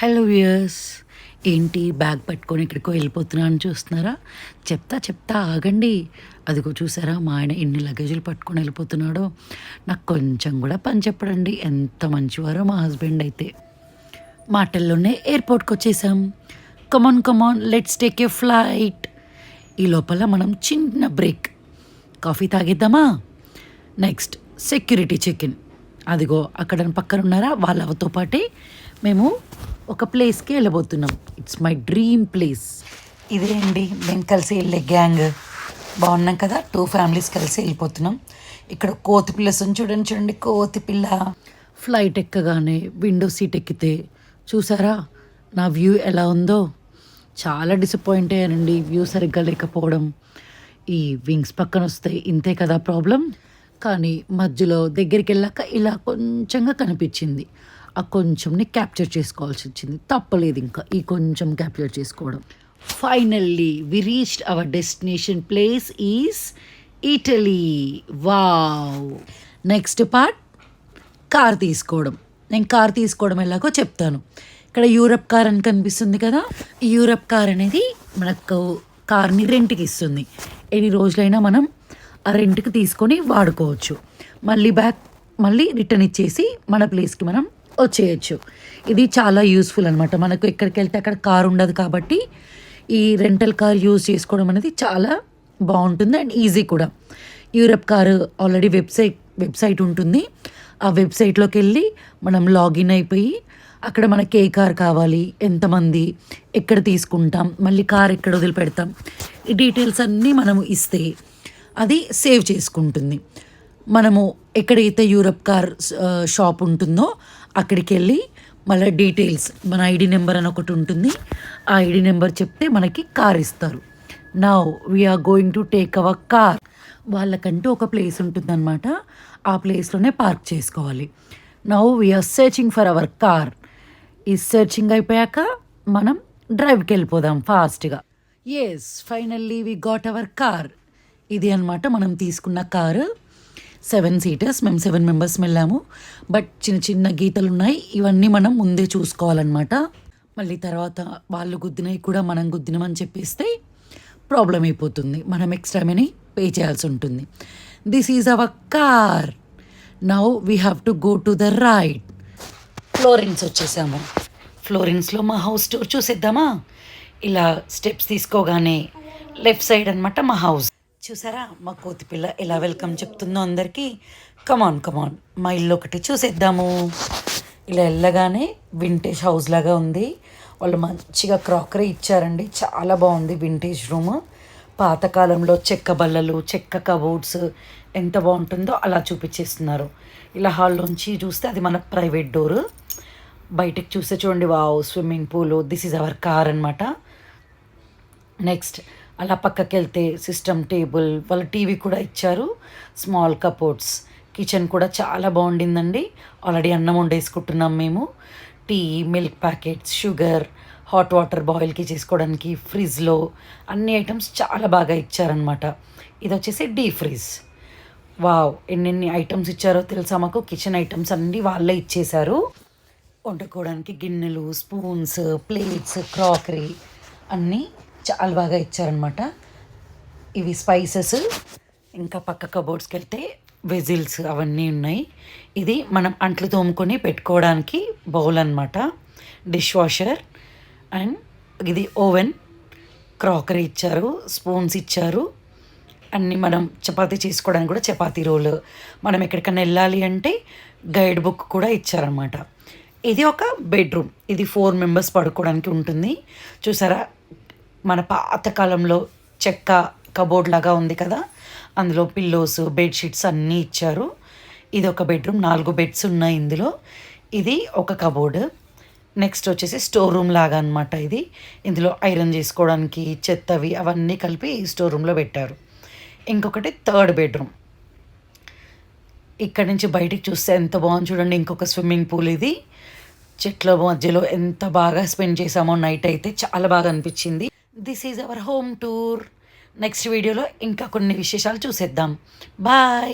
Hello viewers ఏంటి bag పట్టుకొని ఎక్కడికో వెళ్ళిపోతున్నాను చూస్తున్నారా? చెప్తా చెప్తా ఆగండి. అదిగో చూసారా మా ఆయన ఎన్ని లగేజీలు పట్టుకొని వెళ్ళిపోతున్నాడో. నాకు కొంచెం కూడా పని చెప్పడండి ఎంత మంచివారో మా హస్బెండ్ అయితే. మాటల్లోనే ఎయిర్పోర్ట్కి వచ్చేసాం. Come on come on let's take a flight ఈ లోపల మనం చిన్న బ్రేక్. కాఫీ తాగిద్దామా? నెక్స్ట్ సెక్యూరిటీ చెక్ ఇన్ అదిగో అక్కడ పక్కన ఉన్నారా వాళ్ళతో పాటే మేము ఒక ప్లేస్కి వెళ్ళబోతున్నాం. ఇట్స్ మై డ్రీమ్ ప్లేస్ ఇదే అండి మేము కలిసి వెళ్ళే గ్యాంగ్ బాగున్నాం కదా టూ ఫ్యామిలీస్ కలిసి వెళ్ళిపోతున్నాం. ఇక్కడ కోతి పిల్లస్ చూడండి చూడండి కోతి పిల్ల. ఫ్లైట్ ఎక్కగానే విండో సీట్ ఎక్కితే చూసారా? నా వ్యూ ఎలా ఉందో? చాలా డిసప్పాయింట్ అయ్యానండి వ్యూ సరిగ్గా లేకపోవడం. ఈ వింగ్స్ పక్కన వస్తే ఇంతే కదా ప్రాబ్లం కానీ మధ్యలో దగ్గరికి వెళ్ళాక ఇలా కొంచెంగా కనిపించింది. ఆ కొంచెంని క్యాప్చర్ చేసుకోవాల్సి వచ్చింది తప్పలేదు ఇంకా ఈ కొంచెం క్యాప్చర్ చేసుకోవడం. Finally we reached our destination place is Italy wow next part car తీసుకోవడం. నేను కార్ తీసుకోవడం ఎలాగో చెప్తాను. ఇక్కడ యూరప్ కార్ అని కనిపిస్తుంది కదా? ఈ యూరప్ కార్ అనేది మనకు కార్ని రెంట్కి ఇస్తుంది. ఎన్ని రోజులైనా మనం ఆ రెంట్కి తీసుకొని వాడుకోవచ్చు. మళ్ళీ బ్యాక్ మళ్ళీ రిటర్న్ ఇచ్చేసి మన ప్లేస్కి మనం వచ్చేయచ్చు. ఇది చాలా యూస్ఫుల్ అనమాట మనకు ఎక్కడికి వెళ్తే అక్కడ కార్ ఉండదు కాబట్టి ఈ రెంటల్ కార్ యూజ్ చేసుకోవడం అనేది చాలా బాగుంటుంది అండ్ ఈజీ కూడా. Europe car already website website ఉంటుంది. ఆ వెబ్సైట్లోకి వెళ్ళి మనం లాగిన్ అయిపోయి అక్కడ మనకి ఏ కార్ కావాలి ఎంతమంది ఎక్కడ తీసుకుంటాం మళ్ళీ కార్ ఎక్కడ వదిలిపెడతాం ఈ డీటెయిల్స్ అన్నీ మనము ఇస్తే అది సేవ్ చేసుకుంటుంది. మనము ఎక్కడైతే యూరప్ కార్ షాప్ ఉంటుందో అక్కడికి వెళ్ళి మళ్ళీ డీటెయిల్స్ మన ఐడి నెంబర్ అని ఒకటి ఉంటుంది. ఆ ఐడి నెంబర్ చెప్తే మనకి కార్ ఇస్తారు. Now we're going to take our car వాళ్ళకంటూ ఒక ప్లేస్ ఉంటుందన్నమాట. ఆ ప్లేస్లోనే పార్క్ చేసుకోవాలి. Now we're searching for our car ఈ సెర్చింగ్ అయిపోయాక మనం డ్రైవ్కి వెళ్ళిపోదాం ఫాస్ట్గా yes finally we got our car ఇది అన్నమాట మనం తీసుకున్న కారు. సెవెన్ సీటర్స్ మేము సెవెన్ మెంబర్స్ వెళ్ళాము. బట్ చిన్న చిన్న గీతలు ఉన్నాయి ఇవన్నీ మనం ముందే చూసుకోవాలన్నమాట. మళ్ళీ తర్వాత వాళ్ళు గుద్దినవి కూడా మనం గుద్దినమని చెప్పేస్తే ప్రాబ్లం అయిపోతుంది. మనం ఎక్స్ట్రా మనీ పే చేయాల్సి ఉంటుంది. This is our car now we have to go to the right Florence వచ్చేసాము. ఫ్లోరెన్స్లో మా హౌస్ టూర్ చూసేద్దామా? ఇలా స్టెప్స్ తీసుకోగానే లెఫ్ట్ సైడ్ అన్నమాట మా హౌస్ చూసారా? మా కోతి పిల్ల ఎలా వెల్కమ్ చెప్తుందో అందరికీ. కమాన్ కమాన్ మా ఇల్లు ఒకటి చూసేద్దాము. ఇలా వెళ్ళగానే వింటేజ్ హౌస్ లాగా ఉంది. వాళ్ళు మంచిగా క్రాకరీ ఇచ్చారండి. చాలా బాగుంది వింటేజ్ రూమ్ పాతకాలంలో చెక్క బల్లలు చెక్క కబోర్డ్స్ ఎంత బాగుంటుందో అలా చూపించేస్తున్నారు. ఇలా హాల్లోంచి చూస్తే అది మన ప్రైవేట్ డోర్ బయటకు చూస్తే చూడండి wow swimming pool this is our car అనమాట నెక్స్ట్ అలా పక్కకి వెళ్తే సిస్టమ్ టేబుల్ వాళ్ళ టీవీ కూడా ఇచ్చారు. స్మాల్ కపోర్ట్స్ కిచెన్ కూడా చాలా బాగుండిందండి. ఆల్రెడీ అన్నం వండేసుకుంటున్నాం మేము. Tea milk packets sugar hot water బాయిల్కి చేసుకోవడానికి ఫ్రిడ్జ్లో అన్ని ఐటమ్స్ చాలా బాగా ఇచ్చారనమాట ఇది వచ్చేసి డీ ఫ్రిజ్. వావ్! ఎన్నెన్ని ఐటమ్స్ ఇచ్చారో తెలుసా మాకు? కిచెన్ ఐటమ్స్ అన్నీ వాళ్ళే ఇచ్చేశారు. వండుకోవడానికి గిన్నెలు స్పూన్స్ ప్లేట్స్ క్రాకరీ అన్నీ చాలా బాగా ఇచ్చారనమాట ఇవి స్పైసెస్ ఇంకా పక్క కబోర్డ్స్కి వెళ్తే వెజిల్స్ అవన్నీ ఉన్నాయి. ఇది మనం అంట్లు తోముకొని పెట్టుకోవడానికి బౌల్ అనమాట డిష్ వాషర్ అండ్ ఇది ఓవెన్ క్రాకరీ ఇచ్చారు స్పూన్స్ ఇచ్చారు. అన్నీ మనం చపాతీ చేసుకోవడానికి కూడా చపాతీ రోల్ మనం ఎక్కడికైనా వెళ్ళాలి అంటే గైడ్ బుక్ కూడా ఇచ్చారనమాట ఇది ఒక బెడ్రూమ్ ఇది ఫోర్ మెంబర్స్ పడుకోవడానికి ఉంటుంది. చూసారా? మన పాతకాలంలో చెక్క కబోర్డ్ లాగా ఉంది కదా అందులో పిల్లోస్ బెడ్షీట్స్ అన్నీ ఇచ్చారు. ఇది ఒక బెడ్రూమ్ నాలుగు బెడ్స్ ఉన్నాయి ఇందులో. ఇది ఒక కబోర్డ్ నెక్స్ట్ వచ్చేసి స్టోర్ రూమ్ లాగా అనమాట ఇది. ఇందులో ఐరన్ చేసుకోవడానికి చెత్తవి అవన్నీ కలిపి స్టోర్ రూమ్లో పెట్టారు. ఇంకొకటి థర్డ్ బెడ్రూమ్ ఇక్కడ నుంచి బయటికి చూస్తే ఎంత బాగుంది చూడండి ఇంకొక స్విమ్మింగ్ పూల్ ఇది. చెట్ల మధ్యలో ఎంత బాగా స్పెండ్ చేసామో నైట్ అయితే చాలా బాగా అనిపించింది. This is our home tour next వీడియోలో ఇంకా కొన్ని విశేషాలు చూసేద్దాం. బాయ్